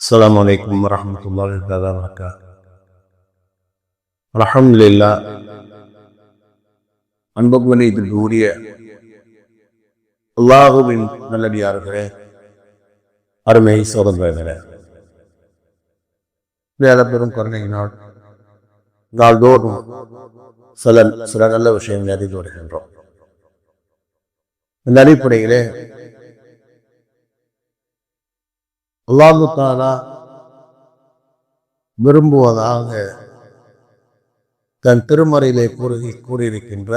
السلام عليكم ورحمة الله وبركاته الحمد لله அன்பகுவனை இதில் கூறிய அல்லாஹுவின் நல்லடியார்களே அருமை சோதர்களே வேத பெரும் கருணையினால் நாள்தோறும் சில சில நல்ல விஷயங்களை அறிந்து வருகின்றோம் இந்த அடிப்படையிலே அல்லாஹு தாலா விரும்புவதாக தன் திருமறையிலே கூறி கூறியிருக்கின்ற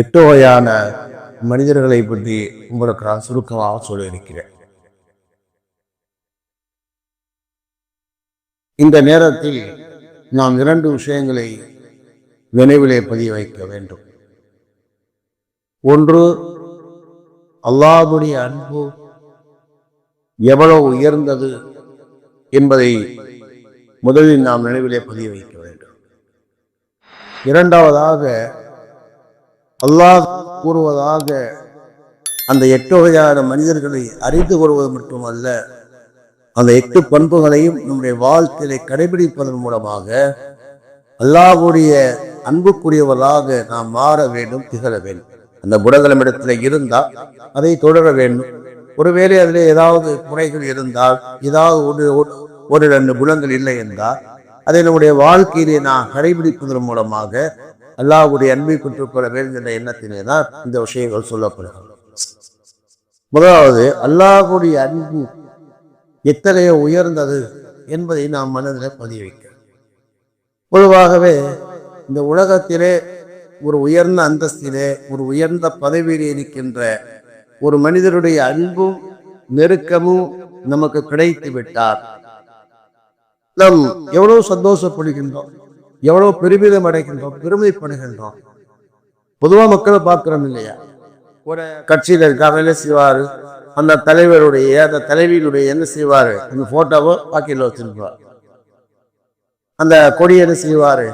எட்டு வகையான மனிதர்களை பற்றி உங்களுக்கு நான் சுருக்கமாக சொல்லியிருக்கிறேன். இந்த நேரத்தில் நாம் இரண்டு விஷயங்களை நினைவிலே பதிய வைக்க வேண்டும். ஒன்று அல்லாஹுடைய அன்பு எவ்வளவு உயர்ந்தது என்பதை முதலில் நாம் நினைவிலே பதிய வைக்க வேண்டும். இரண்டாவதாக அல்லாஹ் கூறுவதாக அந்த எட்டு வகையான மனிதர்களை அறிந்து கொள்வது மட்டுமல்ல அந்த எட்டு பண்புகளையும் நம்முடைய வாழ்க்கையை கடைபிடிப்பதன் மூலமாக அல்லாஹுடைய அன்புக்குரியவராக நாம் மாற வேண்டும் திகழ வேண்டும். அந்த புடகலமிடத்தில் இருந்தால் அதை தொடர வேண்டும். ஒருவேளை அதில் ஏதாவது குறைகள் இருந்தால் ஏதாவது ஒரு ஒரு- ஒரு ரெண்டு குணங்கள் இல்லை என்றால் அதை நம்முடைய வாழ்க்கையிலே நான் கடைபிடிப்பதன் மூலமாக அல்லாஹ்வுடைய அன்பை பெற்றுக்கொள்ள வேண்டும் என்ற எண்ணத்திலே தான் இந்த விஷயங்கள் சொல்லப்படுகிறது. முதலாவது அல்லாஹுடைய அன்பு எத்தனையோ உயர்ந்தது என்பதை நாம் மனதில் பதிய பொதுவாகவே இந்த உலகத்திலே ஒரு உயர்ந்த அந்தஸ்திலே ஒரு உயர்ந்த பதவியிலே இருக்கின்ற ஒரு மனிதருடைய அன்பும் நெருக்கமும் நமக்கு கிடைத்து விட்டார். நாம் எவ்வளவு சந்தோஷப்படுகின்றோம் எவ்வளவு பெருமிதம் அடைகின்றோம் பெருமைப்படுகின்றோம். பொதுவா மக்களை பார்க்கிறோம் இல்லையா? ஒரு கட்சியில இருக்காங்க என்ன செய்வாரு? அந்த தலைவருடைய அந்த தலைவியினுடைய என்ன செய்வாரு? அந்த போட்டோவை பாக்கெட்ல வச்சிருப்பார். அந்த கொடியை என்ன செய்வாரு?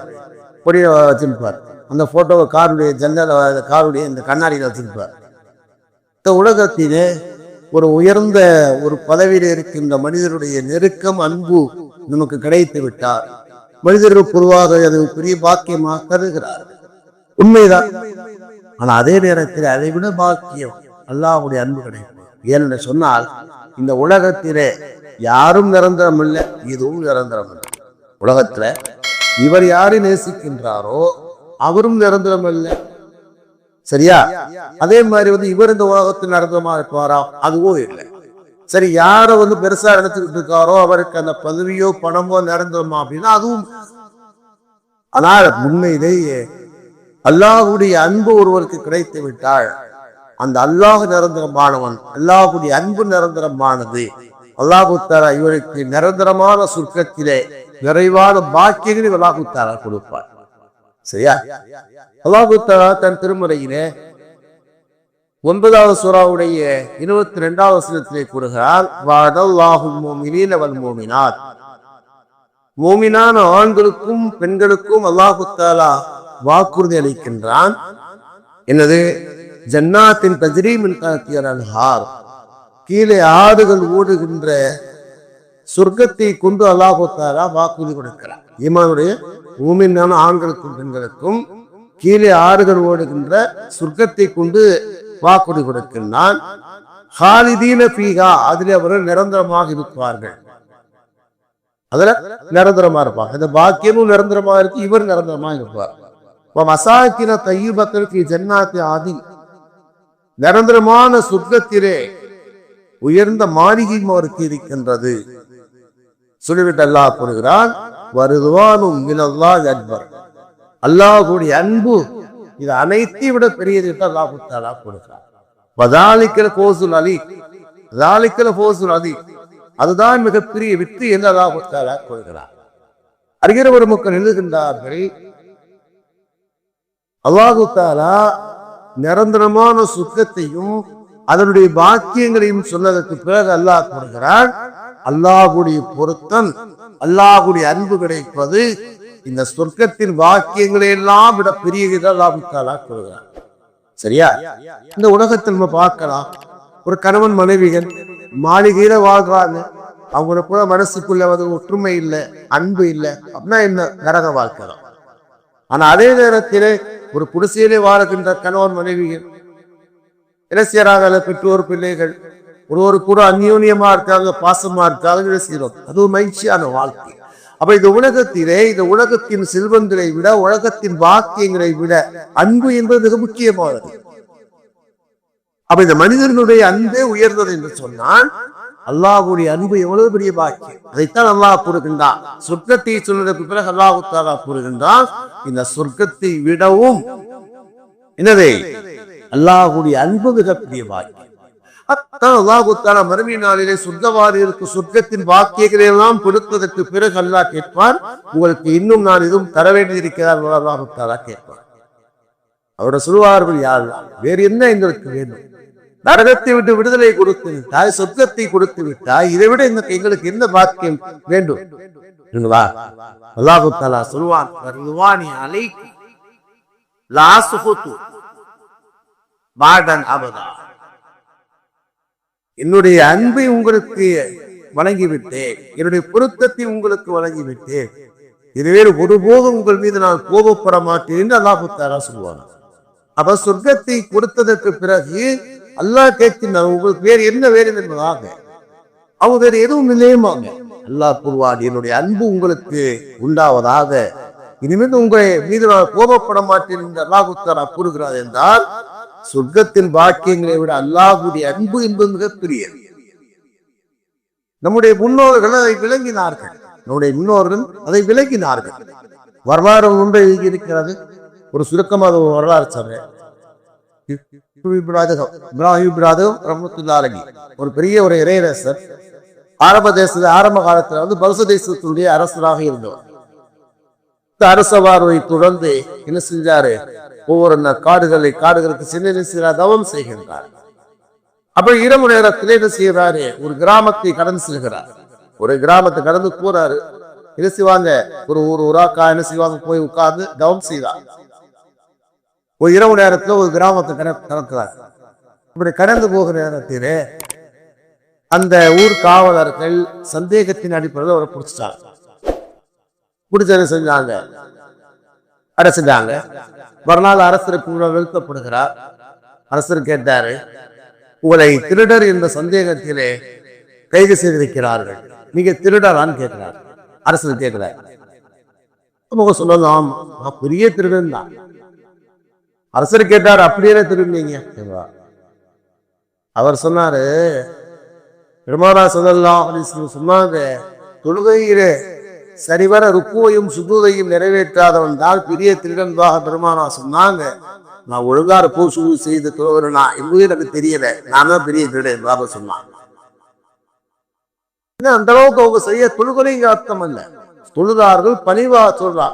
கொடியை வச்சிருப்பார். அந்த போட்டோவை காருடைய ஜன்னல காருடைய இந்த கண்ணாடியில் வச்சிருப்பார். இந்த உலகத்திலே ஒரு உயர்ந்த ஒரு பதவியில் இருக்கின்ற மனிதருடைய நெருக்கம் அன்பு நமக்கு கிடைத்து விட்டார். மனிதர்கள் பொதுவாக அது பெரிய பாக்கியமாக கருதுகிறார்கள் உண்மைதான். ஆனா அதே நேரத்தில் அதை விட பாக்கியம் அல்லாஹுடைய அன்பு கிடைக்கும். ஏனென்று சொன்னால் இந்த உலகத்திலே யாரும் நிரந்தரம் இல்லை இதுவும் நிரந்தரம் இல்லை உலகத்துல இவர் யாரை நேசிக்கின்றாரோ அவரும் நிரந்தரம் இல்லை சரியா? அதே மாதிரி வந்து இவர் இந்த உலகத்தில் நடந்தமா இருப்பாரா அதுவும் இல்லை. சரி யாரை வந்து பெருசா நடத்திட்டு இருக்காரோ அவருக்கு அந்த பதவியோ பணமோ நடந்தோமா அப்படின்னா அதுவும் ஆனால் உண்மையிலேயே அல்லாஹ்வுடைய அன்பு ஒருவருக்கு கிடைத்து விட்டால் அந்த அல்லாஹ் நிரந்தரமானவன் அல்லாஹுடைய அன்பு நிரந்தரமானது. அல்லாஹுத்தாரா இவருக்கு நிரந்தரமான சுருக்கத்திலே நிறைவான பாக்கியங்களை அல்லாஹுத்தாரா கொடுப்பார். சரியா? அல்லாஹு தலா தன் திருமுறையிலே ஒன்பதாவது சூறாவுடைய இருபத்தி ரெண்டாவது வசனத்திலே கூறுகிறார் வாதல்லாஹும் மோமினின் வல் மோமினார் மோமினான ஆண்களுக்கும் பெண்களுக்கும் அல்லாஹு தாலா வாக்குறுதி அளிக்கின்றான். எனது ஜன்னாத்தின் தஜ்ரீமின் காத்தியர் கீழே ஆடுகள் ஓடுகின்ற சொர்க்கத்தை கொண்டு அல்லாஹோத்தாரா வாக்குறுதி கொடுக்கிறார். ஈமானுடைய ஊமின்னான ஆண்களுக்கும் பெண்களுக்கும் கீழே ஆறுகள் ஓடுகின்ற சொர்க்கத்தை கொண்டு வாக்குறுதி கொடுக்கின்றான். ஹாலிதீன பீகா அதில் அவர்கள் நிரந்தரமாக இருப்பார்கள். அதுல நிரந்தரமா இருப்பாங்க. இந்த பாக்கியமும் நிரந்தரமா இருக்கு இவர் நிரந்தரமா இருப்பார். இப்போ மசாக்கின தையீபத்திற்கு ஜன்னாத்தி ஆதி. நிரந்தரமான சொர்க்கத்திலே உயர்ந்த மாளிகையும் அவருக்கு இருக்கின்றது. சொல்லிவிட்டு அல்லாஹ் கூறுகிறான் வருதுவானும் மினல்லாஹ் அக்பர். அல்லாஹுடைய அன்பு இது அனைத்தையும் விட பெரியது என்று அல்லாஹ் தாலா கொடுக்கிறார் போசுல் அலி வதாலிக்கல போசுல் அலி அதுதான் மிகப்பெரிய வெற்றி என்று அல்லாஹ் தாலா கொடுக்கிறார் அறிகிற ஒரு மக்கள் எழுதுகின்றார்கள் அல்லாஹு தாலா நிரந்தரமான சுத்தத்தையும் அதனுடைய பாக்கியங்களையும் சொன்னதற்கு பிறகு அல்லாஹ் கொடுக்கிறான் அல்லாஹுடைய பொருத்தம் அல்லாஹுடைய அன்பு கிடைப்பது இந்த சொர்க்கத்தின் வாக்கியங்களை எல்லாம் விட பெரிய அல்லாஹு தாலா சரியா? இந்த உலகத்தில் நம்ம பார்க்கலாம். ஒரு கணவன் மனைவிகள் மாளிகையில வாழ்றாங்க. அவங்கள கூட மனசுக்குள்ள வந்து ஒற்றுமை இல்லை அன்பு இல்லை. அப்படின்னா என்ன? நரக வாழ்க்கை தான். ஆனா அதே நேரத்திலே ஒரு குடிசையிலே வாழ்கின்ற கணவன் மனைவிகள் இளைஞராக பெற்றோர் பிள்ளைகள் ஒருவரு கூட அந்யோன்யமா இருக்காங்க பாசமா இருக்காங்க செய்யறோம் அது ஒரு மகிழ்ச்சியான வாழ்க்கை. அப்ப இந்த உலகத்திலே இந்த உலகத்தின் செல்வங்களை விட உலகத்தின் வாக்கியங்களை விட அன்பு என்பது மிக முக்கியமானது. அப்ப இந்த மனிதனுடைய அன்பே உயர்ந்தது என்று சொன்னால் அல்லாஹுடைய அன்பு எவ்வளவு பெரிய பாக்கியம். அதைத்தான் அல்லாஹ் கூறுகின்றான். சொர்க்கத்தை சொல்வதற்கு பிறகு அல்லாஹு தாலா கூறுகின்றான் இந்த சொர்க்கத்தை விடவும். என்னதே? அல்லாஹுடைய அன்பு மிகப்பெரிய பாக்கியம். அத்தான் அல்லாஹு தாலா மறுமை நாளிலே சொர்க்கவாதிகளுக்கு சொர்க்கத்தின் வாக்கியங்களை எல்லாம் கொடுத்ததற்கு பிறகு அல்லாஹ் கேட்பார் உங்களுக்கு இன்னும் நான் எதுவும் தர வேண்டியிருக்கிறார்? அல்லாஹுத்தாலா கேட்பார். அவரோட சொல்வார்கள் யார்? வேறு என்ன எங்களுக்கு வேண்டும்? நரகத்தை விட்டு விடுதலை கொடுத்து விட்டாய் சொர்க்கத்தை கொடுத்து விட்டாய் இதை விட எங்களுக்கு எங்களுக்கு என்ன பாக்கியம் வேண்டும்? இல்லைங்களா? அல்லாஹு தாலா சொல்வான் "வருவானி அலைக்கும் பாடன் அபதா. என்னுடைய அன்பை உங்களுக்கு வழங்கிவிட்டேன். என்னுடைய பொருத்தத்தை உங்களுக்கு வழங்கிவிட்டேன். இதுவே ஒருபோதும் உங்கள் மீது நான் கோபப்பட மாட்டேன் என்று அல்லாஹுத்தாரா சொல்லுவாங்க அப்ப சொர்க்கத்தை கொடுத்ததற்கு பிறகு அல்லாஹ் கேட்கின்றார் உங்களுக்கு வேறு என்ன வேணும் என்பதாக? அவங்க வேறு எதுவும் இல்லையுமாங்க அல்லாஹ் கூறுவான் என்னுடைய அன்பு உங்களுக்கு உண்டாவதாக. இனிமேல் உங்களை மீது நான் கோபப்பட மாட்டேன் என்று அல்லாஹுத்தாரா கூறுகிறார் என்றால் சொர்க்கத்தின் பாக்கியங்களை விட அல்லாஹுடைய அன்பு என்பது மிகப்பெரியது நம்முடைய முன்னோர்கள் அதை விளங்கினார்கள். நம்முடைய முன்னோர்கள் அதை விளங்கினார்கள். வரலாறு ஒன்று இருக்கிறது ஒரு சுருக்கமாக ஒரு வரலாறு சொல்றேன். இப்ராஹிம் இப்ராஹிம் ரஹ்மத்துல்லாஹி ஒரு பெரிய ஒரு இறையரசர் ஆரம்ப தேச ஆரம்ப காலத்துல வந்து பருச தேசத்தினுடைய அரசராக இருந்தவர். இந்த தொடர்ந்து என்ன செஞ்சாரு? ஒவ்வொரு காடுகளை காடுகளுக்கு சின்ன என்ன தவம் செய்கின்றார். அப்ப இரவு நேரத்தில் என்ன செய்யறாரு ஒரு கிராமத்தை கடந்து செல்கிறார். ஒரு கிராமத்தை கடந்து போறாரு. என்ன செய்வாங்க? ஒரு ஒரு உராக்கா என்ன செய்வாங்க? போய் உட்கார்ந்து தவம் செய்தார் ஒரு இரவு நேரத்துல ஒரு கிராமத்தை கட- இப்படி கடந்து போகிற நேரத்திலே அந்த ஊர் காவலர்கள் சந்தேகத்தின் அடிப்படையில் அவரை பிடிச்சிட்டாங்க. பிடிச்சது செஞ்சாங்க? அரசுதாங்க மறுநாள் அரசருக்கு உணவு அரசர் கேட்டாரு உங்களை திருடர் என்ற சந்தேகத்திலே கைது செய்திருக்கிறார்கள். நீங்க திருடரான்னு கேட்கிறார். அரசர் கேட்கிறார். அவங்க சொல்லலாம் நான் பெரிய திருடன் தான். அரசர் கேட்டார் அப்படியே திருடுனீங்க? அவர் சொன்னாரு பெருமானா சொல்லலாம் சொன்னாங்க. தொழுகையிலே சரிவர ருக்குவையும் சுகுதையும் நிறைவேற்றாதவன் தான் பெரிய திருடன்பாக பெருமானா சொன்னாங்க. நான் ஒழுங்கா ருக்கு சுகு செய்து தோறனா என்பது எனக்கு தெரியல. நான் தான் பெரிய திருடன் பாபா சொன்னான். அந்த அளவுக்கு அவங்க செய்ய தொழுகலைங்க அர்த்தம் அல்ல. தொழுதார்கள் பணிவா சொல்றா.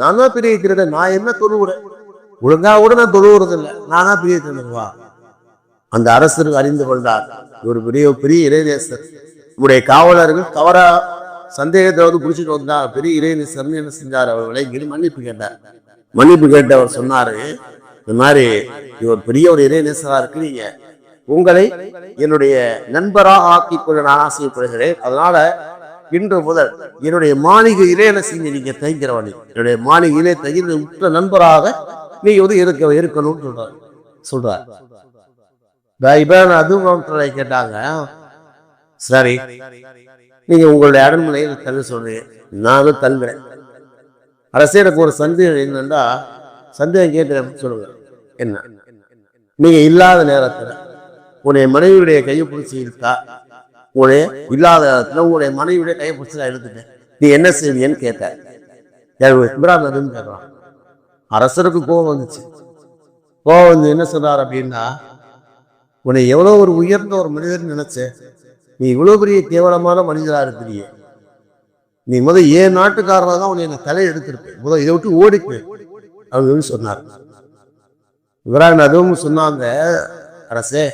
நான் தான் பெரிய திருடன் நான் என்ன தொழுகிறேன் ஒழுங்கா கூட நான் தொழுகிறது இல்லை நான் தான் பெரிய திருடன் வா. அந்த அரசர் அறிந்து கொண்டார். ஒரு பெரிய பெரிய இறைநேசர். உங்களுடைய காவலர்கள் தவறா சந்தேகத்தை வந்து பிடிச்சிட்டு வந்தா பெரிய இறைநேசர்னு என்ன செஞ்சார் அவர் விளங்கி மன்னிப்பு கேட்டார். மன்னிப்பு கேட்டு அவர் சொன்னாரு இந்த மாதிரி இவர் பெரிய ஒரு இறைநேசரா இருக்கிறீங்க? உங்களை என்னுடைய நண்பராக ஆக்கிக் கொள்ள நான் ஆசைப்படுகிறேன். அதனால இன்று முதல் என்னுடைய மாளிகையிலே என்ன செய்ய நீங்க தங்கிறவன் என்னுடைய மாளிகையிலே தங்கிற உற்ற நண்பராக நீ வந்து இருக்க இருக்கணும்னு சொல்றாரு. சொல்றார். இவன் அதுவும் கேட்டாங்க. சரி நீங்கள் உங்களுடைய அரண்மனையில் தள்ள சொல்கிறேன் நானும் தள்ளுறேன் அரசே எனக்கு ஒரு சந்தேகம் என்னன்னா சந்தேகம் கேட்டு சொல்லுங்க. என்ன? நீங்கள் இல்லாத நேரத்தில் உன்னுடைய மனைவியுடைய கையை பிடிச்சி இருக்கா உன்னுடைய இல்லாத நேரத்தில் உன்னுடைய மனைவியுடைய கையை பிடிச்சி நான் எடுத்துட்டேன் நீ என்ன செய்வீன்னு கேட்ட இம்ரான் அதுன்னு கேட்குறான். அரசருக்கு கோபம் வந்துச்சு. கோபம் வந்து என்ன சொன்னார் அப்படின்னா உன்னை எவ்வளோ ஒரு உயர்ந்த ஒரு மனிதர் நினைச்சேன். நீ இவ்வளோ பெரிய கேவலமான மனிதரா இருக்கிறியே நீ முதல் ஏன் நாட்டுக்காரராக தான் உன்னை நான் தலை எடுத்திருப்பேன் முதல் இதை விட்டு ஓடிப்பேன் அப்படின்னு சொன்னார். இவரான் அதுவும் சொன்னாங்க அரசே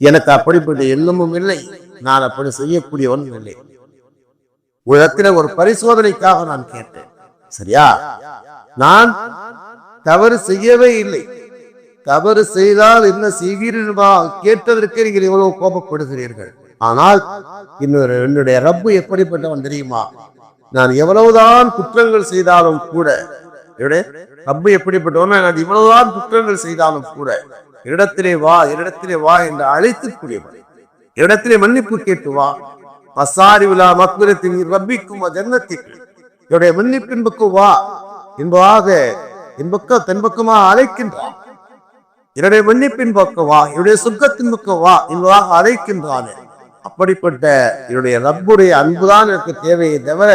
எனக்கு அப்படிப்பட்ட எண்ணமும் இல்லை. நான் அப்படி செய்யக்கூடியவனும் இல்லை. உலகத்துல ஒரு பரிசோதனைக்காக நான் கேட்டேன். சரியா? நான் தவறு செய்யவே இல்லை. தவறு செய்தால் என்ன செய்வீர்கள் கேட்டதற்கு நீங்கள் எவ்வளவு கோபப்படுகிறீர்கள். ஆனால் இன்னொரு என்னுடைய ரப்பு எப்படிப்பட்டவன் தெரியுமா? நான் எவ்வளவுதான் குற்றங்கள் செய்தாலும் கூட ரப்பு எப்படிப்பட்டவன்? நான் இவ்வளவுதான் குற்றங்கள் செய்தாலும் கூட இடத்திலே வா இடத்திலே வா என்று அழைத்து கூடியவன் இடத்திலே மன்னிப்பு கேட்டு வா. மசாரி விழா மக்குரத்தின் ரப்பிக்கும் ஜன்னத்திற்கு. என்னுடைய மன்னிப்பின் பக்கம் வா. என்பதாக என் பக்கம் அழைக்கின்றான். என்னுடைய மன்னிப்பின் பக்கம் வா என்னுடைய சுக்கத்தின் பக்கம் வா என்பதாக அழைக்கின்றானே. அப்படிப்பட்ட என்னுடைய ரப்புடைய அன்புதான் எனக்கு தேவையை தவிர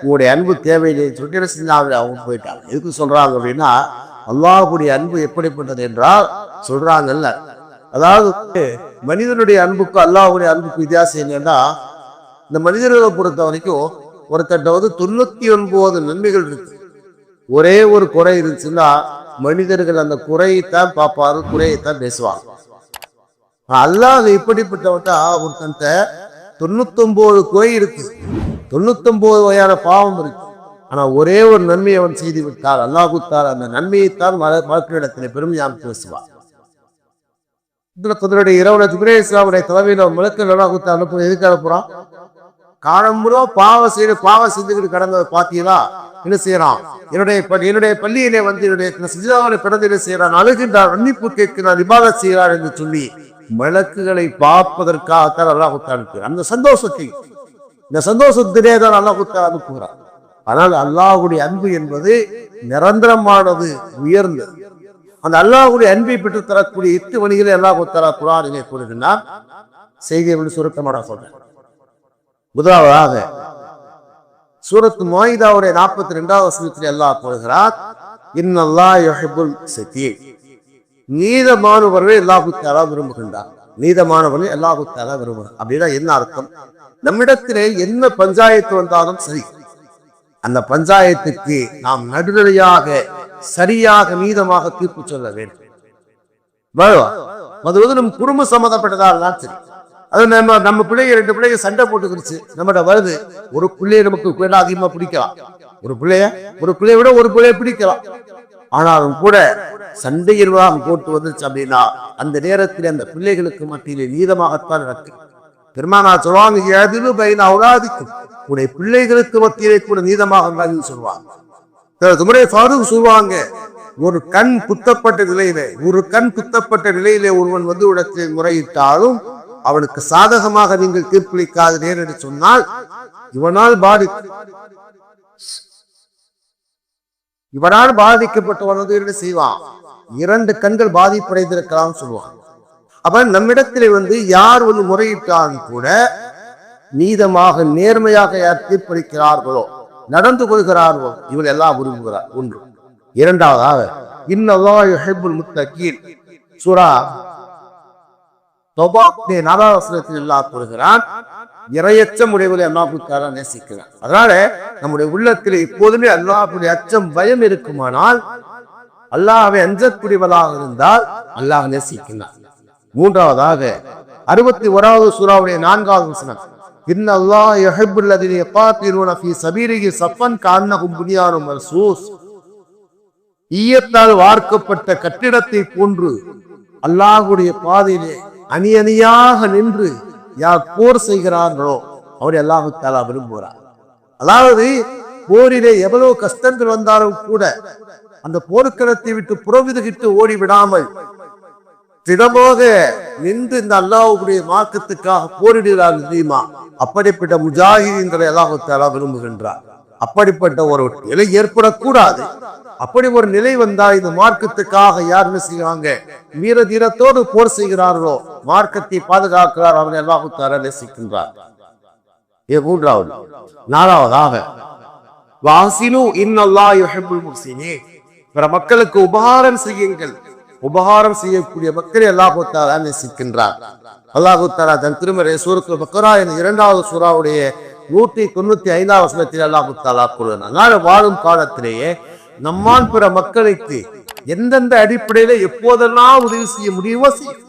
உங்களுடைய அன்பு தேவையில்லை சொல்லிட்டு செஞ்சாங்க? அவங்க போயிட்டாங்க. எதுக்கு சொல்றாங்க அப்படின்னா அல்லாஹுடைய அன்பு எப்படிப்பட்டது என்றால் சொல்றாங்கல்ல அதாவது மனிதனுடைய அன்புக்கும் அல்லாஹுடைய அன்புக்கும் வித்தியாசம் என்னன்னா இந்த மனிதர்களை பொறுத்த வரைக்கும் ஒருத்தட்ட வந்து தொண்ணூத்தி ஒன்பது நன்மைகள் இருக்கு. ஒரே ஒரு குறை இருந்துச்சுன்னா மனிதர்கள் அந்த குறையைத்தான் பார்ப்பாரு குறையைத்தான் பேசுவாங்க அல்லாஹ் இப்படிப்பட்டவட்டா ஒருத்தன்ட்ட தொண்ணூத்தொன்பது குறை இருக்கு. தொண்ணூத்தொன்பது வகையான பாவம் இருக்கு. ஆனா ஒரே ஒரு நன்மையை அவன் செய்து விட்டால் அல்லாஹுத்தால் அந்த நன்மையைத்தான் மலக்கிடத்திலே பெருமையாக பேசுவான். தன்னுடைய இரவுல ஜுபரே இஸ்லாமுடைய தலைமையில மலக்கள் அல்லாஹுத்தா அனுப்பு எதுக்கு அனுப்புறான்? காலம்புறோ பாவம் செய்து பாவம் செஞ்சுக்கிட்டு கடந்ததை பார்த்தீங்களா? என்ன செய்யறான்? என்னுடைய என்னுடைய பள்ளியிலே வந்து என்னுடைய சிஜிதாவோட பிறந்த என்ன செய்யறான் அழுகின்றான் மன்னிப்பு கேட்கிறான் விவாதம் செய்கிறான் என்று சொல்லி விளக்குகளை பார்ப்பதற்காகத்தான் அல்லாஹுத்தா அனுப்புகிறான். அந்த சந்தோஷத்தை இந்த சந்தோஷத்திலே தான் அல்லாஹுத்தா அனுப்புகிறார் ஆனால் அல்லாஹுடைய அன்பு என்பது நிரந்தரமானது உயர்ந்தது. அந்த அல்லாஹுடைய அன்பை பெற்று தரக்கூடிய எட்டு வழிகளை அல்லாஹ் தரா குரானிலே கூறுகின்றான். செய்தி சுருக்கமாக சொல்றேன். முதலாவதாக சூரத்து மாயிதாவுடைய நாற்பத்தி ரெண்டாவது வசனத்தில் அல்லாஹ் கூறுகிறார் இன்னல்லா யுஹிப்புல் சத்தி நீதமானவர்களை அல்லாஹு தாலா விரும்புகின்றார் நீதமானவர்களை அல்லாஹு தாலா விரும்புகிறார் அப்படின்னா என்ன அர்த்தம்? நம்மிடத்திலே என்ன பஞ்சாயத்து வந்தாலும் சரி அந்த பஞ்சாயத்துக்கு நாம் நடுநிலையாக சரியாக நீதமாக தீர்ப்பு சொல்ல வேண்டும். வருவா அது வந்து நம்ம குடும்ப சம்மந்தப்பட்டதா இருந்தாலும் சரி. அது நம்ம நம்ம பிள்ளைங்க ரெண்டு பிள்ளைங்க சண்டை போட்டுக்கிடுச்சு நம்மகிட்ட வருது ஒரு பிள்ளைய நமக்கு வேண்டாம் அதிகமா பிடிக்கலாம். ஒரு பிள்ளைய ஒரு பிள்ளைய விட ஒரு பிள்ளைய பிடிக்கலாம். ஆனாலும் கூட சண்டை நிர்வாகம் போட்டு வந்துச்சு அப்படின்னா அந்த நேரத்தில் அந்த பிள்ளைகளுக்கு மத்தியிலே நீதமாகத்தான் நடக்கும் பெருமானா சொல்லுவாங்க எதிரு பையன் அவராதிக்கும் உடைய பிள்ளைகளுக்கு மத்தியிலே கூட நீதமாக இருந்தாங்கன்னு சொல்லுவாங்க துமுறை ஃபாரூக் சொல்லுவாங்க ஒரு கண் குத்தப்பட்ட நிலையிலே ஒரு கண் குத்தப்பட்ட நிலையிலே ஒருவன் வந்து இடத்தில் முறையிட்டாலும் அவனுக்கு சாதகமாக நீங்கள் தீர்ப்பளிக்காத நேரடி சொன்னால் இவனால் பாதி இவனால் பாதிக்கப்பட்டவனது என்று என்ன செய்வான். இரண்டு கண்கள் பாதிப்படைந்திருக்கலாம் சொல்லுவான். அவன் நம்மிடத்திலே வந்து யார் வந்து முறையிட்டான் கூட நீதமாக நேர்மையாக யார் தீர்ப்பளிக்கிறார்களோ நடந்து கொள்கிறார்களோ இவள் எல்லாம் விரும்புகிறார் ஒன்று. இரண்டாவதாக இன்னல்லாஹ் யுஹிப்புல் முத்தகீன். சூரா நாதாவசனத்தில் எல்லா கூறுகிறான் இரையச்சம் உடையவரை அல்லாஹுத்தாரா நேசிக்கிறான். அதனால நம்முடைய உள்ளத்தில் எப்போதுமே அல்லாஹுடைய அச்சம் பயம் இருக்குமானால் அல்லாஹை அஞ்சக்கூடியவளாக இருந்தால் அல்லாஹ் நேசிக்கிறான். மூன்றாவதாக அறுபத்தி ஓராவது சூறாவுடைய நான்காவது வசனம் இன் அல்லாஹ் யுஹிப்புல் லதீன யகாத்திலூன ஃபீ சபீலிஹி சஃபன் கான்னஹும் புனியானும் மர்சூஸ். ஈயத்தால் வார்க்கப்பட்ட கட்டிடத்தை போன்று அல்லாஹ்வுடைய பாதையிலே அணி அணியாக நின்று யார் போர் செய்கிறார்களோ அவர் அல்லாஹு தாலா விரும்புகிறார். அதாவது போரிலே எவ்வளவு கஷ்டங்கள் வந்தாலும் கூட அந்த போர்க்களத்தை விட்டு புறவிதுகிட்டு ஓடி விடாமல் திடமாக நின்று இந்த அல்லாவுடைய மார்க்கத்துக்காக போரிடுகிறார் தெரியுமா? அப்படிப்பட்ட முஜாஹிதீன்களை அல்லாஹு தாலா விரும்புகின்றார். அப்படிப்பட்ட ஒரு நிலை ஏற்படக்கூடாது. அப்படி ஒரு நிலை வந்தா இந்த மார்க்கத்துக்காக யார் செய்வாங்க? வீர தீரத்தோடு போர் செய்கிறார்களோ? மார்க்கத்தை பாதுகாக்கிறார் அவன் அல்லாஹு தாலா நேசிக்கின்றார். இது மூன்றாவது. நாலாவதாக வாசிலு இன்னல்லா யுஹிபுல் முஹ்சினீன். பிற மக்களுக்கு உபகாரம் செய்யுங்கள். உபகாரம் செய்யக்கூடிய மக்களை அல்லாஹு தாலா நேசிக்கின்றார். அல்லாஹு தாலா தன் திருமறை சூரத்து பக்கரா என்ற இரண்டாவது சூறாவுடைய நூற்றி தொண்ணூத்தி ஐந்தாவது வசனத்தில் அல்லாஹு தாலா கூறுகிறார் நான் வாழும் காலத்திலேயே நம்மால் பிற மக்களுக்கு எந்தெந்த அடிப்படையில எப்போதெல்லாம் உதவி செய்ய முடியுமோ செய்யும்.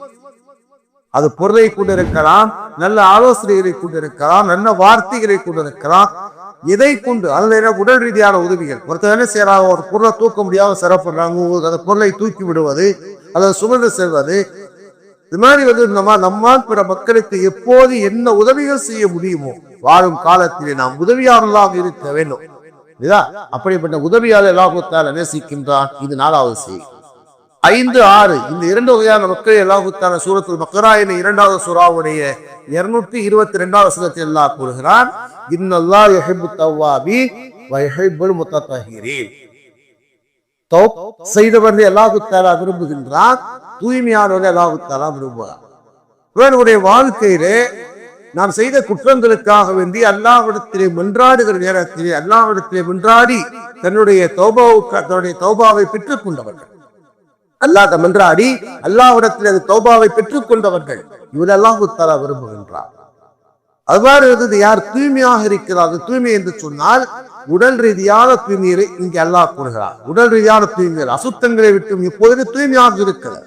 அது பொருளை கொண்டிருக்கலாம் நல்ல ஆலோசனைகளை கொண்டிருக்கலாம் நல்ல வார்த்தைகளை கொண்டிருக்கலாம். இதை கொண்டு அதுல என்ன உடல் ரீதியான உதவிகள். ஒருத்தர் என்ன செய்யறாங்க ஒரு பொருளை தூக்க முடியாம சிறப்படுறாங்க அந்த பொருளை தூக்கி விடுவது அதை சுமந்து செல்வது. இது மாதிரி வந்து நம்ம நம்மால் பிற மக்களுக்கு எப்போது என்ன உதவிகள் செய்ய முடியுமோ வாழும் காலத்திலே நாம் உதவியாளர்களாக இருக்க வேண்டும். இதா அப்படிப்பட்ட உதவியாளர் அல்லாஹுத்தால நேசிக்கின்றான். இது நாலாவது செய்தி. ஐந்து ஆறு இந்த இரண்டு வகையான மக்கள் அல்லாஹுத்தான சூரத்துல் மக்கரா இரண்டாவது சூறாவுடைய இருநூத்தி இருபத்தி ரெண்டாவது வசனத்தில் அல்லாஹ் கூறுகிறான் இன்னல்லா யஹிப்பு தவ்வாபி வயஹிப்புல் முத்தஹிரீன் தௌப் செய்தவர்களை அல்லாஹு விரும்புகின்றான் தூய்மையானவர்களை அல்லாஹு விரும்புகிறான். இவனுடைய வாழ்க்கையிலே நாம் செய்த குற்றங்களுக்காக வேண்டி அல்லாவிடத்திலே மன்றாடுகிற நேரத்திலே அல்லாவிடத்திலே மன்றாடி தன்னுடைய தௌபாவுக்கு தன்னுடைய தௌபாவை பெற்றுக் கொண்டவர்கள் அல்லாத மன்றாடி அல்லாவிடத்திலே அந்த தௌபாவை பெற்றுக் கொண்டவர்கள் இவர் அல்லாஹு தலா விரும்புகின்றார். அவ்வாறு இருந்தது யார் தூய்மையாக இருக்கிறார்கள் தூய்மை என்று சொன்னால் உடல் ரீதியான தூய்மையை இங்கே அல்லாஹ் கூறுகிறார். உடல் ரீதியான தூய்மையில் அசுத்தங்களை விட்டு இப்போது தூய்மையாக இருக்கிறது.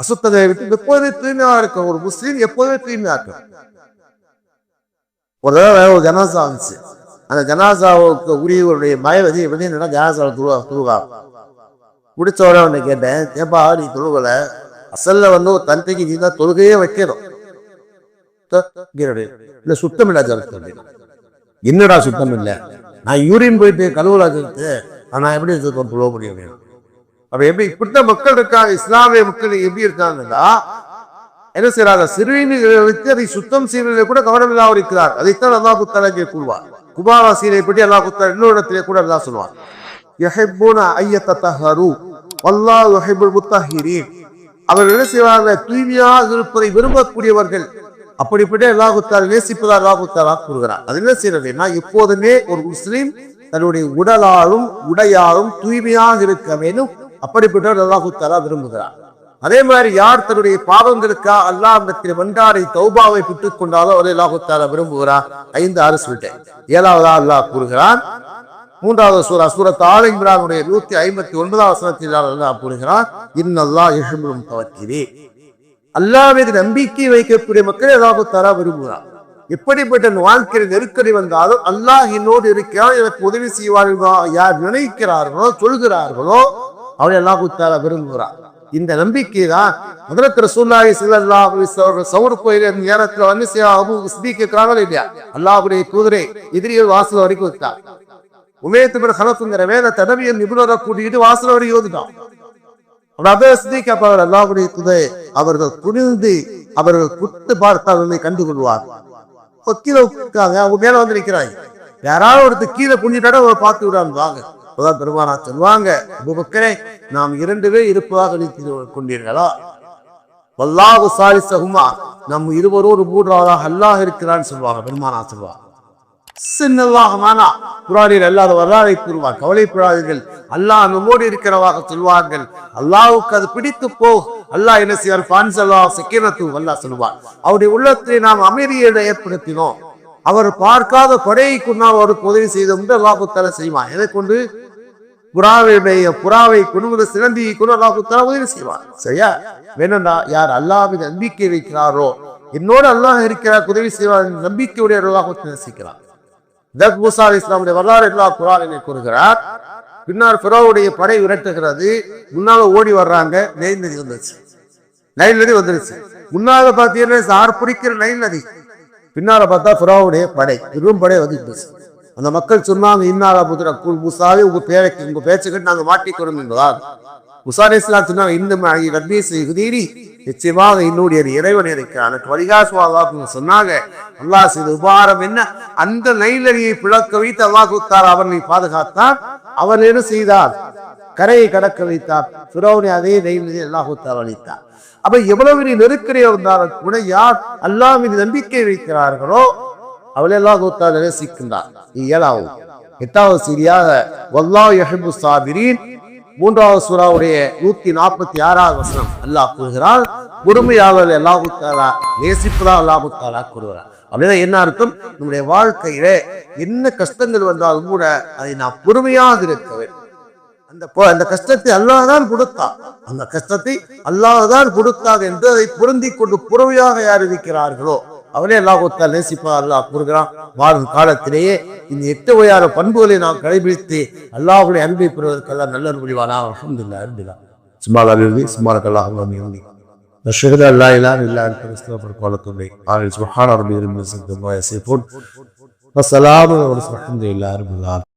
அசுத்தங்களை விட்டு எப்போதுமே தூய்மையாக இருக்க ஒரு முஸ்லீம் எப்போதுமே தூய்மையாக இருக்கிறார் ஒரு தடவை ஒரு ஜனாசா வந்துச்சு. அந்த ஜனாசாவுக்கு உரியவருடைய மயவதி எப்படி என்னன்னா ஜனாசாவில் துருவா துருவா. முடிச்ச உடனே உன்னை கேட்டேன் ஏப்பா நீ தொழுகலை? அசல்ல வந்து ஒரு தந்தைக்கு நீ தான் தொழுகையே வைக்கணும். இல்ல சுத்தம் இல்ல ஜலத்து என்னடா சுத்தம் இல்ல நான் யூரின் போயிட்டு கழுவுலா ஜலத்து நான் எப்படி தொழுவ முடியும் அப்ப எப்படி இப்படித்தான் மக்கள் இருக்காங்க இஸ்லாமிய மக்கள் எப்படி இருக்காங்கன்னா என்ன செய்யறாங்க சிறுவீன்களை வைத்து அதை சுத்தம் செய்வதில் கூட கவனம் இல்லாமல் இருக்கிறார். அதைத்தான் அல்லா குத்தாலே கூறுவார். குபாவாசியை பற்றி அல்லா குத்தா இன்னொரு இடத்திலே கூட அல்லா சொல்லுவார் யஹிப்பூன ஐயத்தஹரு வல்லாஹ் யுஹிப்புல் முத்தஹிரீன். அவர்கள் என்ன செய்வாங்க? தூய்மையாக இருப்பதை விரும்பக்கூடியவர்கள். அப்படிப்பட்ட அல்லாஹுத்தால் நேசிப்பதா அல்லாஹுத்தாலா கூறுகிறார். அது என்ன செய்யறதுன்னா எப்போதுமே ஒரு முஸ்லீம் தன்னுடைய உடலாலும் உடையாலும் தூய்மையாக இருக்க வேண்டும். அப்படிப்பட்ட அல்லாஹுத்தாலா விரும்புகிறார். அதே மாதிரி யார் தன்னுடைய பாவங்களுக்கா அல்லாஹிடத்தில் மன்றாடை தௌபாவை பெற்றுக் கொண்டாலோ அவரை அல்லாஹுத்தாலா விரும்புகிறார். ஐந்து ஆறு சொல்லிட்டேன். ஏழாவதா அல்லாஹ் கூறுகிறான். மூன்றாவது சூரா சூரத் ஆல் இம்ரானுடைய நூத்தி ஐம்பத்தி ஒன்பதாவது வசனத்தில் அல்லாஹ் கூறுகிறார் இன்னல்லா யஹ்முல் தவக்கிரே அல்லாஹ் மீது நம்பிக்கை வைக்கக்கூடிய மக்கள் ஏதாவது தர விரும்புகிறார். எப்படிப்பட்ட வாழ்க்கையில் நெருக்கடி வந்தாலும் அல்லாஹ் என்னோடு இருக்கிறார் எனக்கு உதவி செய்வார்களோ யார் நினைக்கிறார்களோ சொல்கிறார்களோ அவரை அல்லாஹு தாரா விரும்புகிறார் இந்த நம்பிக்கை தான் முதலத்திர சூழ்நாய் சிலல்லா சவுர் கோயில் நேரத்துல வந்து அபு சித்திக்கிறாங்களோ இல்லையா? அல்லாஹுடைய குதிரை எதிரிகள் வாசல் வரைக்கும் விட்டார் உமேத்து பிற கலத்துங்கிற வேத தடவியல் நிபுணரை கூட்டிட்டு வாசல் வரைக்கும் யோதிட்டான் அல்லாஹுடைய குதிரை அவர்கள் குனிந்து அவர்கள் குத்து பார்த்தால் அதை கண்டு கொள்வார் கீழே உட்காங்க அவங்க மேல வந்து நிற்கிறாங்க. யாராவது ஒருத்தர் கீழே குனிட்டாட பார்த்து விடான்னு வாங்க அப்பதான் பெருமானா சொல்லுவாங்க அபுபக்கரே நாம் இரண்டு பேர் இருப்பதாக நினைத்து கொண்டீர்களா? வல்லாஹு சாலிசகுமா நம் இருவரோடு மூன்றாவதாக அல்லாஹ் இருக்கிறான்னு சொல்லுவாங்க பெருமானா சொல்லுவாங்க. சின்னதாகமானா குரானில் அல்லாத வரலாறை கூறுவார் கவலைப்படாதீர்கள். அல்லாஹ் நம்மோடு இருக்கிறவாக சொல்வார்கள். அல்லாவுக்கு அது பிடித்து போ. அல்லாஹ் என்ன செய்வார்? பான்சல்லா சக்கீரத்து அல்லாஹ் சொல்லுவார். அவருடைய உள்ளத்தை நாம் அமைதியை ஏற்படுத்தினோம். அவர் பார்க்காத கொடையை கொண்டு அவருக்கு உதவி செய்தோம் என்று தலை செய்வான். எதை கொண்டு? புறாவினுடைய புறாவை கொண்டு சிறந்தி கொண்டு அல்லாஹுத்தால உதவி செய்வான். சரியா? வேணும்டா யார் அல்லாஹ் நம்பிக்கை வைக்கிறாரோ என்னோடு அல்லாஹ் இருக்கிறார் உதவி செய்வார் நம்பிக்கையுடைய அல்லாஹுத்தால நேசிக்கிறார் தத் மூசா இஸ்லாமுடைய வரலாறு எல்லா குரானினை கூறுகிறார். பின்னால் பிறவுடைய படை விரட்டுகிறது. முன்னால ஓடி வர்றாங்க நெய் நதி வந்துருச்சு. நைல் நதி வந்துருச்சு. முன்னால பார்த்தீங்கன்னா சார் பிடிக்கிற நைல் நதி. பின்னால பார்த்தா பிறவுடைய படை பெரும் படை வந்துருச்சு. அந்த மக்கள் சொன்னாங்க இன்னால புதிர குல் முசாவே உங்க பேரைக்கு உங்க பேச்சுக்கிட்டு நாங்க மாட்டிக்கணும் என்பதால் முசாரி இஸ்லாம் சொன்னாங்க இந்த ரப்பி குதிரி நிச்சயமாக என்னுடைய இறைவன் இருக்கிறான் எனக்கு வழிகாசுவாங்க சொன்னாங்க. அல்லாஹ் செய்த உபாரம் என்ன? அந்த நைலரியை பிளக்க வைத்து அல்லாஹ் குத்தார் அவனை பாதுகாத்தான் அவர் என்ன செய்தார்? கரையை கடக்க வைத்தார். சுரவனை அதே நெய்லரி அல்லாஹ் குத்தார் அளித்தார் அப்ப எவ்வளவு நெருக்கடியாக இருந்தாலும் கூட யார் அல்லாஹ் மீது நம்பிக்கை வைக்கிறார்களோ அவளெல்லாம் அல்லாஹ் கொடுத்தார் நேசிக்கின்றார் ஏழாவது. எட்டாவது சீரியாக வல்லாஹ் யஹிபு சாபிரீன் மூன்றாவது சூறாவுடைய நூத்தி நாற்பத்தி ஆறாவது வசனம் அல்லாஹ் கூறுகிறார் பொறுமையாளர் அல்லாஹு தாலா நேசிப்பதா அல்லாஹு தாலா கூறுகிறார் அப்படின்னா என்ன அர்த்தம்? நம்முடைய வாழ்க்கையில என்ன கஷ்டங்கள் வந்தாலும் கூட அதை நாம் பொறுமையாக இருக்க வேண்டும். அந்த அந்த கஷ்டத்தை அல்லாஹ் தான் கொடுத்தான். அந்த கஷ்டத்தை அல்லாஹ் தான் கொடுத்தாக என்று அதை பொருந்தி கொண்டு பொறுமையாக யார் இருக்கிறார்களோ அவனே அல்லாஹுத்தால் நேசிப்பா அல்லாஹ் கூறுகிறான் வாழும் காலத்திலேயே இந்த எட்டு வகையான பண்புகளை நாம் கடைபிடித்து அல்லாஹுடைய அன்பை பெறுவதற்கெல்லாம் நல்ல முடிவானா அலமதுல்லா அருந்தில்லா சும்மா அல்லாஹ் சும்மா அல்லாஹ் نشهد ان لا اله الا انت نستغفرك ونتوب اليك آمين سبحان ربي رب العزة عما يصفون والسلام على المرسلين الحمد لله رب العالمين